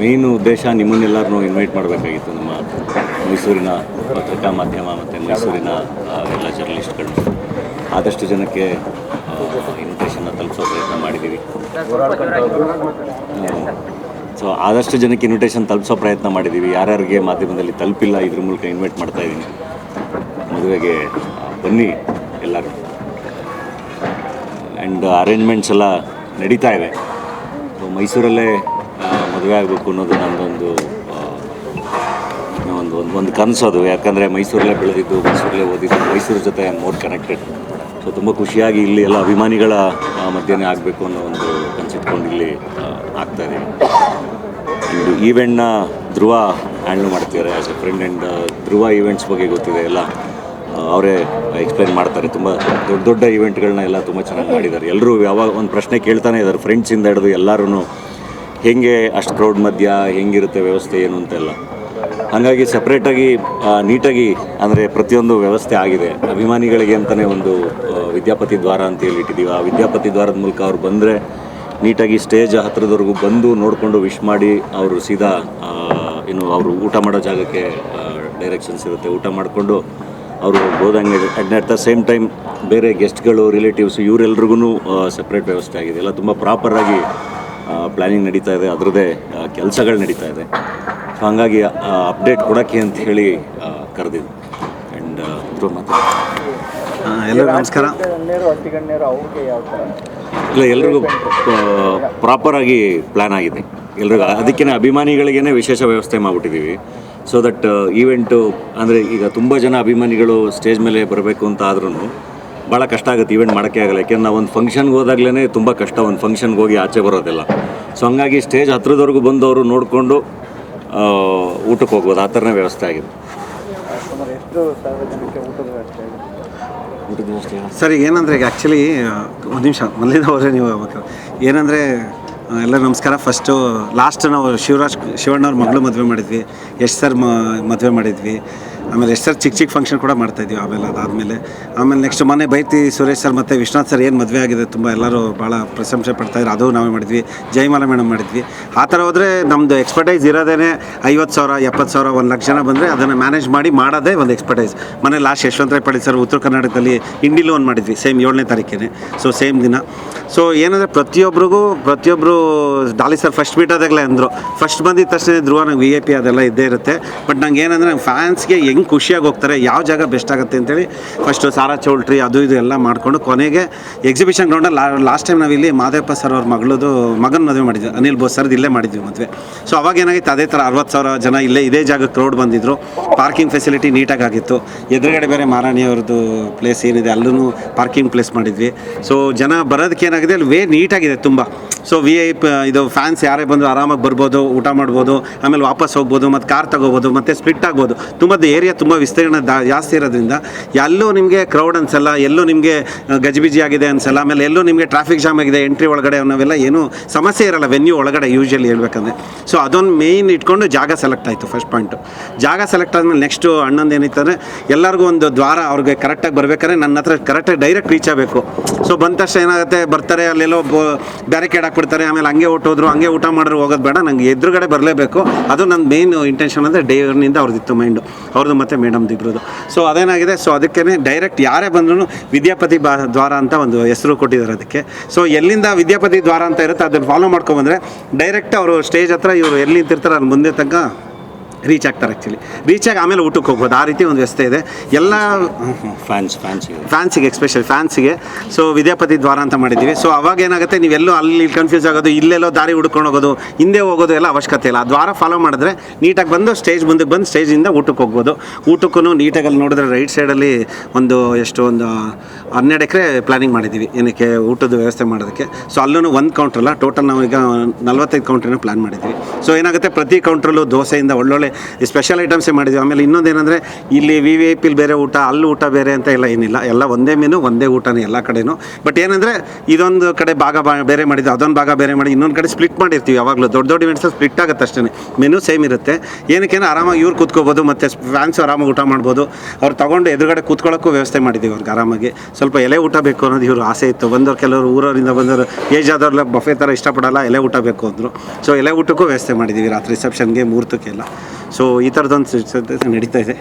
Main ಉದ್ದೇಶ, ನಿಮ್ಮನ್ನೆಲ್ಲರನ್ನೂ invite ಮಾಡಬೇಕಾಗಿತ್ತು ನಮ್ಮ ಮೈಸೂರಿನ ಪತ್ರಿಕಾ ಮಾಧ್ಯಮ ಮತ್ತು ಮೈಸೂರಿನ ಎಲ್ಲ ಜರ್ನಲಿಸ್ಟ್ಗಳು ಆದಷ್ಟು ಜನಕ್ಕೆ ಇನ್ವಿಟೇಷನ್ನ ತಲುಪಿಸೋ ಪ್ರಯತ್ನ ಮಾಡಿದ್ದೀವಿ. ಸೊ ಆದಷ್ಟು ಜನಕ್ಕೆ ಇನ್ವಿಟೇಷನ್ ತಲುಪಿಸೋ ಪ್ರಯತ್ನ ಮಾಡಿದ್ದೀವಿ. ಯಾರ್ಯಾರಿಗೆ ಮಾಧ್ಯಮದಲ್ಲಿ ತಲುಪಿಲ್ಲ, ಇದ್ರ ಮೂಲಕ ಇನ್ವೈಟ್ ಮಾಡ್ತಾ ಇದ್ದೀನಿ. ಮದುವೆಗೆ ಬನ್ನಿ ಎಲ್ಲರೂ. ಆ್ಯಂಡ್ ಅರೇಂಜ್ಮೆಂಟ್ಸ್ ಎಲ್ಲ ನಡೀತಾ ಇದೆ ಸೊ ಮೈಸೂರಲ್ಲೇ ಮದುವೆ ಆಗಬೇಕು ಅನ್ನೋದು ನನ್ನದೊಂದು ಒಂದು ಒಂದು ಒಂದು ಕನಸು ಅದು. ಯಾಕಂದರೆ ಮೈಸೂರಲ್ಲೇ ಬೆಳೆದಿದ್ದು, ಮೈಸೂರಲ್ಲೇ ಓದಿದ್ದು, ಮೈಸೂರು ಜೊತೆ ಮೋರ್ ಕನೆಕ್ಟೆಡ್ ಸೊ ತುಂಬ ಖುಷಿಯಾಗಿ ಇಲ್ಲಿ ಎಲ್ಲ ಅಭಿಮಾನಿಗಳ ಮಧ್ಯೆನೇ ಆಗಬೇಕು ಅನ್ನೋ ಒಂದು ಕನಸಿಟ್ಕೊಂಡು ಇಲ್ಲಿ ಆಗ್ತಾಯಿದೆ ಆಗ್ತಾ ಇದೆ. ಇದು ಈವೆಂಟ್ನ ಧ್ರುವ ಹ್ಯಾಂಡಲ್ ಮಾಡ್ತಿದ್ದಾರೆ. As a friend and Dhruva events ಬಗ್ಗೆ ಗೊತ್ತಿದೆ ಎಲ್ಲ ಅವರೇ ಎಕ್ಸ್ಪ್ಲೈನ್ ಮಾಡ್ತಾರೆ. ತುಂಬ ದೊಡ್ಡ ದೊಡ್ಡ ಈವೆಂಟ್ಗಳನ್ನ ಎಲ್ಲ ತುಂಬ ಚೆನ್ನಾಗಿ ಮಾಡಿದ್ದಾರೆ. ಎಲ್ಲರೂ ಯಾವಾಗ ಒಂದು ಪ್ರಶ್ನೆ ಕೇಳ್ತಾನೆ ಇದ್ದಾರೆ. ಫ್ರೆಂಡ್ಸಿಂದ ಹಿಡಿದು ಎಲ್ಲರೂ ಹೇಗೆ ಅಷ್ಟು ಕ್ರೌಡ್ ಮಧ್ಯ ಹೆಂಗಿರುತ್ತೆ ವ್ಯವಸ್ಥೆ ಏನು ಅಂತೆಲ್ಲ. ಹಾಗಾಗಿ ಸಪ್ರೇಟಾಗಿ ನೀಟಾಗಿ ಅಂದರೆ ಪ್ರತಿಯೊಂದು ವ್ಯವಸ್ಥೆ ಆಗಿದೆ. ಅಭಿಮಾನಿಗಳಿಗೆ ಅಂತಲೇ ಒಂದು ವಿದ್ಯಾಪತಿ ದ್ವಾರ ಅಂತ ಹೇಳಿ ಇಟ್ಟಿದ್ದೀವಿ ಆ ವಿದ್ಯಾಪತಿ ದ್ವಾರದ ಮೂಲಕ ಅವ್ರು ಬಂದರೆ ನೀಟಾಗಿ ಸ್ಟೇಜ್ ಹತ್ತಿರದವರೆಗೂ ಬಂದು ನೋಡಿಕೊಂಡು ವಿಶ್ ಮಾಡಿ ಅವರು ಸೀದಾ ಇನ್ನು ಅವರು ಊಟ ಮಾಡೋ ಜಾಗಕ್ಕೆ ಡೈರೆಕ್ಷನ್ಸ್ ಇರುತ್ತೆ. ಊಟ ಮಾಡಿಕೊಂಡು ಅವರು ಹೋದಂಗೆ at at the same time ಬೇರೆ ಗೆಸ್ಟ್ಗಳು ರಿಲೇಟಿವ್ಸ್ ಇವರೆಲ್ರಿಗೂ ಸಪ್ರೇಟ್ ವ್ಯವಸ್ಥೆ ಆಗಿದೆ. ಎಲ್ಲ ತುಂಬ ಪ್ರಾಪರಾಗಿ ಪ್ಲ್ಯಾನಿಂಗ್ ನಡೀತಾ ಇದೆ ಅದರದ್ದೇ ಕೆಲಸಗಳು ನಡೀತಾ ಇದೆ. ಸೊ ಹಾಗಾಗಿ ಅಪ್ಡೇಟ್ ಕೊಡೋಕ್ಕೆ ಅಂತ ಹೇಳಿ ಕರೆದಿದ್ದು. ಆ್ಯಂಡ್ ಇದ್ರ ಮಾತು ಎಲ್ಲರಿಗೂ ನಮಸ್ಕಾರ. ಇಲ್ಲ ಎಲ್ರಿಗೂ ಪ್ರಾಪರಾಗಿ ಪ್ಲ್ಯಾನ್ ಆಗಿದೆ. ಎಲ್ರಿಗೂ ಅದಕ್ಕೇ ಅಭಿಮಾನಿಗಳಿಗೇ ವಿಶೇಷ ವ್ಯವಸ್ಥೆ ಮಾಡಿಬಿಟ್ಟಿದ್ದೀವಿ ಸೊ ದಟ್ ಈವೆಂಟು ಅಂದರೆ ಈಗ ತುಂಬ ಜನ ಅಭಿಮಾನಿಗಳು ಸ್ಟೇಜ್ ಮೇಲೆ ಬರಬೇಕು ಅಂತ ಆದ್ರೂ ಭಾಳ ಕಷ್ಟ ಆಗುತ್ತೆ ಈವೆಂಟ್ ಮಾಡೋಕ್ಕೆ ಆಗಲ್ಲ. ಯಾಕೆಂದ್ರೆ ನಾವು ಒಂದು ಫಂಕ್ಷನ್ಗೆ ಹೋದಾಗಲೇ ತುಂಬ ಕಷ್ಟ, ಒಂದು ಫಂಕ್ಷನ್ಗೆ ಹೋಗಿ ಆಚೆ ಬರೋದಿಲ್ಲ. ಸೊ ಹಂಗಾಗಿ ಸ್ಟೇಜ್ ಹತ್ರದವರೆಗೂ ಬಂದವರು ನೋಡಿಕೊಂಡು ಊಟಕ್ಕೆ ಹೋಗ್ಬೋದು. ಆ ಥರನೇ ವ್ಯವಸ್ಥೆ ಆಗಿದೆ. ಸರ್ ಈಗ ಏನಂದರೆ ಈಗ ಆ್ಯಕ್ಚುಲಿ ಒಂದು ನಿಮಿಷ. ಮೊದಲಿಂದ ಹೋದರೆ ನೀವು ಏನಂದರೆ ಎಲ್ಲ ನಮಸ್ಕಾರ. ಫಸ್ಟು ಲಾಸ್ಟ್ ನಾವು ಶಿವರಾಜ್ ಶಿವಣ್ಣವ್ರ ಮಗಳು ಮದುವೆ ಮಾಡಿದ್ವಿ. ಯಶ್ ಸರ್ ಮದುವೆ ಮಾಡಿದ್ವಿ. ಆಮೇಲೆ ಎಷ್ಟು ಸರ್ ಚಿಕ್ಕ ಚಿಕ್ಕ ಫಂಕ್ಷನ್ ಕೂಡ ಮಾಡ್ತಾಯಿದ್ವಿ ಆಮೇಲೆ ಅದಾದಮೇಲೆ. ಆಮೇಲೆ ನೆಕ್ಸ್ಟ್ ಮೊನ್ನೆ ಬೈತಿ ಸುರೇಶ್ ಸರ್ ಮತ್ತು ವಿಶ್ವನಾಥ್ ಸರ್ ಏನು ಮದುವೆ ಆಗಿದೆ ತುಂಬ ಎಲ್ಲರೂ ಭಾಳ ಪ್ರಶಂಸೆ ಪಡ್ತಾಯಿದ್ರು ಅದು ನಾವೇ ಮಾಡಿದ್ವಿ. ಜಯಮಾಲ ಮೇಡಮ್ ಮಾಡಿದ್ವಿ. ಆ ಥರ ಹೋದರೆ ನಮ್ಮದು ಎಕ್ಸ್ಪರ್ಟೈಸ್ ಇರೋದೇ ಐವತ್ತು ಸಾವಿರ, ಎಪ್ಪತ್ತು ಸಾವಿರ, ಒಂದು ಲಕ್ಷ ಜನ ಬಂದರೆ ಅದನ್ನು ಮ್ಯಾನೇಜ್ ಮಾಡಿ ಮಾಡೋದೇ ಒಂದು ಎಕ್ಸ್ಪರ್ಟೈಸ್ ಮನೆ ಲಾಸ್ಟ್ ಯಶವಂತರಾಯ್ ಪಾಟೀಲ್ ಸರ್ ಉತ್ತರ ಕರ್ನಾಟಕದಲ್ಲಿ ಇಂಡಿ ಲೋನ್ ಮಾಡಿದ್ವಿ ಸೇಮ್ ಏಳನೇ ತಾರೀಕಿಗೆ ಸೊ ಸೇಮ್ ದಿನ. ಸೊ ಏನಂದರೆ ಪ್ರತಿಯೊಬ್ಬರಿಗೂ ಪ್ರತಿಯೊಬ್ಬರು ಡಾಲಿ ಸರ್ ಫಸ್ಟ್ ಮೀಟ್ ಆದಾಗಲೇ ಅಂದರು. ಫಸ್ಟ್ ಬಂದಿದ್ದ ತಕ್ಷಣ ಧ್ರುವ ನಂಗೆ ವಿ ಐ ಪಿ ಅದೆಲ್ಲ ಇದ್ದೇ ಇರುತ್ತೆ. ಬಟ್ ನಂಗೆ ಏನಂದರೆ ನಂಗೆ ಫ್ಯಾನ್ಸ್ಗೆ ಹೆಂಗೆ ಖುಷಿಯಾಗಿ ಹೋಗ್ತಾರೆ, ಯಾವ ಜಾಗ ಬೆಸ್ಟ್ ಆಗುತ್ತೆ ಅಂತೇಳಿ ಫಸ್ಟು ಸಾರಾ ಚೌಲ್ಟ್ರಿ ಅದು ಇದು ಎಲ್ಲ ಮಾಡಿಕೊಂಡು ಕೊನೆಗೆ ಎಕ್ಸಿಬಿಷನ್ ಗ್ರೌಂಡಲ್ಲಿ ಲಾಸ್ಟ್ ಟೈಮ್ ನಾವಿಲ್ಲಿ ಮಾದೇಪ್ಪ ಸರ್ ಅವ್ರ ಮಗಳದು ಮಗನ ಮದುವೆ ಮಾಡಿದ್ವಿ. ಅನಿಲ್ ಬೋಸ್ ಸರ್ದು ಇಲ್ಲೇ ಮಾಡಿದ್ವಿ ಮದುವೆ. ಸೊ ಅವಾಗ ಏನಾಗಿತ್ತು, ಅದೇ ಥರ ಅರವತ್ತು ಸಾವಿರ ಜನ ಇಲ್ಲೇ ಇದೇ ಜಾಗಕ್ಕೆ ಕ್ರೌಡ್ ಬಂದಿದ್ರು. ಪಾರ್ಕಿಂಗ್ ಫೆಸಿಲಿಟಿ ನೀಟಾಗಿ ಆಗಿತ್ತು. ಎದುರುಗಡೆ ಬೇರೆ ಮಾರಾಣಿ ಅವ್ರದ್ದು ಪ್ಲೇಸ್ ಏನಿದೆ ಅಲ್ಲೂ ಪಾರ್ಕಿಂಗ್ ಪ್ಲೇಸ್ ಮಾಡಿದ್ವಿ. ಸೊ ಜನ ಬರೋದಕ್ಕೆ ಏನಾಗಿದೆ, ಅಲ್ಲಿ ವೇ ನೀಟಾಗಿದೆ ತುಂಬ. ಸೊ ವಿ ಐ ಇದು ಫ್ಯಾನ್ಸ್ ಯಾರೇ ಬಂದರೂ ಆರಾಮಾಗಿ ಬರ್ಬೋದು, ಊಟ ಮಾಡ್ಬೋದು, ಆಮೇಲೆ ವಾಪಸ್ ಹೋಗ್ಬೋದು, ಮತ್ತು ಕಾರ್ ತಗೋಬೋದು, ಮತ್ತು ಸ್ಪ್ಲಿಟ್ ಆಗ್ಬೋದು. ತುಂಬ ಏರಿಯಾ ತುಂಬ ವಿಸ್ತೀರ್ಣ ಜಾಸ್ತಿ ಇರೋದ್ರಿಂದ ಎಲ್ಲೂ ನಿಮಗೆ ಕ್ರೌಡ್ ಅನ್ಸಲ್ಲ, ಎಲ್ಲೂ ನಿಮಗೆ ಗಜಿಬಿಜಿ ಆಗಿದೆ ಅನ್ಸಲ್ಲ, ಆಮೇಲೆ ಎಲ್ಲೂ ನಿಮಗೆ ಟ್ರಾಫಿಕ್ ಜಾಮ್ ಆಗಿದೆ ಎಂಟ್ರಿ ಒಳಗಡೆ ಅನ್ನೋವೆಲ್ಲ ಏನೂ ಸಮಸ್ಯೆ ಇರಲ್ಲ ವೆನ್ಯೂ ಒಳಗಡೆ ಯೂಶ್ವಲಿ ಹೇಳ್ಬೇಕಂದ್ರೆ. ಸೊ ಅದೊಂದು ಮೇಯ್ನ್ ಇಟ್ಕೊಂಡು ಜಾಗ ಸೆಲೆಕ್ಟ್ ಆಯಿತು ಫಸ್ಟ್ ಪಾಯಿಂಟು ಜಾಗ ಸೆಲೆಕ್ಟ್ ಆದಮೇಲೆ ನೆಕ್ಸ್ಟು ಅಣ್ಣಂದು ಏನಿತ್ತಂದರೆ ಎಲ್ಲರಿಗೂ ಒಂದು ದ್ವಾರ ಅವ್ರಿಗೆ ಕರೆಕ್ಟಾಗಿ ಬರ್ಬೇಕಾದ್ರೆ ನನ್ನ ಹತ್ರ ಕರೆಕ್ಟಾಗಿ ಡೈರೆಕ್ಟ್ ರೀಚ್ ಆಗಬೇಕು. ಸೊ ಬಂದ ತಕ್ಷಣ ಏನಾಗುತ್ತೆ, ಬರ್ತಾರೆ, ಅಲ್ಲೆಲ್ಲೋ ಬ್ಯಾರಿಕೇಡ್ ಹಾಕ್ಬಿಡ್ತಾರೆ, ಆಮೇಲೆ ಹಂಗೆ ಹೊಟ್ಟೋದ್ರು ಹಂಗೆ ಊಟ ಮಾಡಿದ್ರು, ಹೋಗೋದು ಬೇಡ, ನಂಗೆ ಎದುರುಗಡೆ ಬರಲೇಬೇಕು. ಅದು ನನ್ನ ಮೇನ್ ಇಂಟೆನ್ಷನ್ ಅಂದರೆ ಡೇವರ್ನಿಂದ ಅವ್ರದ್ದಿತ್ತು ಮೈಂಡು ಅವ್ರದ್ದು ಮತ್ತು ಮೇಡಮ್ದು ಇಬ್ಬರದು ಸೊ ಅದೇನಾಗಿದೆ? ಸೊ ಅದಕ್ಕೇ ಡೈರೆಕ್ಟ್ ಯಾರೇ ಬಂದ್ರೂ ವಿದ್ಯಾಪತಿ ಬಾ, ದ್ವಾರ ಅಂತ ಒಂದು ಹೆಸರು ಕೊಟ್ಟಿದ್ದಾರೆ ಅದಕ್ಕೆ. ಸೊ ಎಲ್ಲಿಂದ ವಿದ್ಯಾಪತಿ ದ್ವಾರ ಅಂತ ಇರುತ್ತೆ, ಅದನ್ನು ಫಾಲೋ ಮಾಡ್ಕೊಂಬಂದರೆ ಡೈರೆಕ್ಟ್ ಅವರು ಸ್ಟೇಜ್ ಹತ್ರ ಇವರು ಎಲ್ಲಿ ನಿಂತಿರ್ತಾರೆ ಅಲ್ಲಿ ಮುಂದೆ ತನಕ ರೀಚ್ ಆಗ್ತಾರೆ ಆ್ಯಕ್ಚುಲಿ ರೀಚ್ ಆಗಿ ಆಮೇಲೆ ಊಟಕ್ಕೆ ಹೋಗ್ಬೋದು. ಆ ರೀತಿ ಒಂದು ವ್ಯವಸ್ಥೆ ಇದೆ. ಎಲ್ಲ ಫ್ಯಾನ್ಸ್ ಫ್ಯಾನ್ಸ್ ಫ್ಯಾನ್ಸಿಗೆ ಎಕ್ಸ್ಪೆಷಲ್ ಫ್ಯಾನ್ಸಿಗೆ ಸೊ ವಿದ್ಯಾಪತಿ ದ್ವಾರ ಅಂತ ಮಾಡಿದ್ದೀವಿ. ಸೊ ಅವಾಗ ಏನಾಗುತ್ತೆ ನೀವೆಲ್ಲೋ ಅಲ್ಲಿ ಕನ್ಫ್ಯೂಸ್ ಆಗೋದು ಇಲ್ಲೆಲ್ಲೋ ದಾರಿ ಹುಡ್ಕೊಂಡು ಹೋಗೋದು ಹಿಂದೆ ಹೋಗೋದು ಎಲ್ಲ ಅವಶ್ಯಕತೆ ಇಲ್ಲ. ಆ ದ್ವಾರ ಫಾಲೋ ಮಾಡಿದ್ರೆ ನೀಟಾಗಿ ಬಂದು ಸ್ಟೇಜ್ ಮುಂದಕ್ಕೆ ಬಂದು ಸ್ಟೇಜಿಂದ ಊಟಕ್ಕೆ ಹೋಗ್ಬೋದು. ಊಟಕ್ಕೂ ನೀಟಾಗಿ ಅಲ್ಲಿ ನೋಡಿದ್ರೆ ರೈಟ್ ಸೈಡಲ್ಲಿ ಒಂದು ಎಷ್ಟು ಒಂದು ಹನ್ನೆರಡು ಎಕರೆ ಪ್ಲಾನಿಂಗ್ ಮಾಡಿದ್ದೀವಿ. ಏನಕ್ಕೆ ಊಟದ ವ್ಯವಸ್ಥೆ ಮಾಡೋದಕ್ಕೆ. ಸೊ ಅಲ್ಲೂ ಒಂದು ಕೌಂಟ್ರಲ್ಲ ಟೋಟಲ್ ನಾವು ಈಗ ನಲ್ವತ್ತೈದು ಕೌಂಟ್ರನ್ನ ಪ್ಲ್ಯಾನ್ ಮಾಡಿದ್ದೀವಿ. ಸೊ ಏನಾಗುತ್ತೆ ಪ್ರತಿ ಕೌಂಟ್ರಲ್ಲೂ ದೋಸೆಯಿಂದ ಒಳ್ಳೊಳ್ಳೆ ಸ್ಪೆಷಲ್ ಐಟಮ್ಸೇ ಮಾಡಿದ್ದೀವಿ ಆಮೇಲೆ ಇನ್ನೊಂದೇನೆಂದರೆ ಇಲ್ಲಿ ವಿ ವಿ ಐ ಬೇರೆ ಊಟ, ಅಲ್ಲಿ ಊಟ ಬೇರೆ ಅಂತ ಎಲ್ಲ ಏನಿಲ್ಲ. ಎಲ್ಲ ಒಂದೇ ಮೀನು ಒಂದೇ ಊಟನೇ ಎಲ್ಲ ಕಡೆನೂ. ಬಟ್ ಏನಂದರೆ ಇದೊಂದು ಕಡೆ ಭಾಗ ಬೇರೆ ಮಾಡಿದ್ದು ಅದೊಂದು ಭಾಗ ಬೇರೆ ಮಾಡಿ ಇನ್ನೊಂದು ಕಡೆ ಸ್ಪ್ಲಿಟ್ ಮಾಡಿರ್ತೀವಿ ಯಾವಾಗಲೂ. ದೊಡ್ಡ ದೊಡ್ಡ ಇವೆಂಟ್ಸ್ ಸ್ಪ್ಲಿಟ್ ಆಗುತ್ತೆ ಅಷ್ಟೇ ಮೆನು ಸೇಮ್ ಇರುತ್ತೆ. ಏನಕ್ಕೇನೋ ಆರಾಮಾಗಿ ಇವ್ರು ಕೂತ್ಕೋಬೋದು, ಮತ್ತು ಫ್ಯಾನ್ಸ್ ಆರಾಮಾಗಿ ಊಟ ಮಾಡ್ಬೋದು. ಅವ್ರು ತೊಗೊಂಡು ಎದುರುಗಡೆ ಕೂತ್ಕೊಳ್ಳೋಕ್ಕೂ ವ್ಯವಸ್ಥೆ ಮಾಡಿದ್ದೀವಿ ಅವ್ರಿಗೆ ಆರಾಮಾಗಿ. ಸ್ವಲ್ಪ ಎಲೆ ಊಟ ಬೇಕು ಅನ್ನೋದು ಇವರು ಆಸೆ ಇತ್ತು. ಬಂದವ್ರು ಕೆಲವರು ಊರವರಿಂದ ಬಂದವರು, ಏಜ್ ಆದವ್ರಲ್ಲ ಬಫೆ ಥರ ಇಷ್ಟಪಡಲ್ಲ, ಎಲೆ ಊಟ ಬೇಕು ಅಂದರು. ಸೊ ಎಲೆ ಊಟಕ್ಕೂ ವ್ಯವಸ್ಥೆ ಮಾಡಿದ್ದೀವಿ ರಾತ್ರಿ ರಿಸೆಪ್ಷನ್ಗೆ ಮುಹೂರ್ತಕ್ಕೆಲ್ಲ. ಸೊ ಈ ಥರದೊಂದು ಸ- ಸ- ನಡೀತಾ ಇದೆ.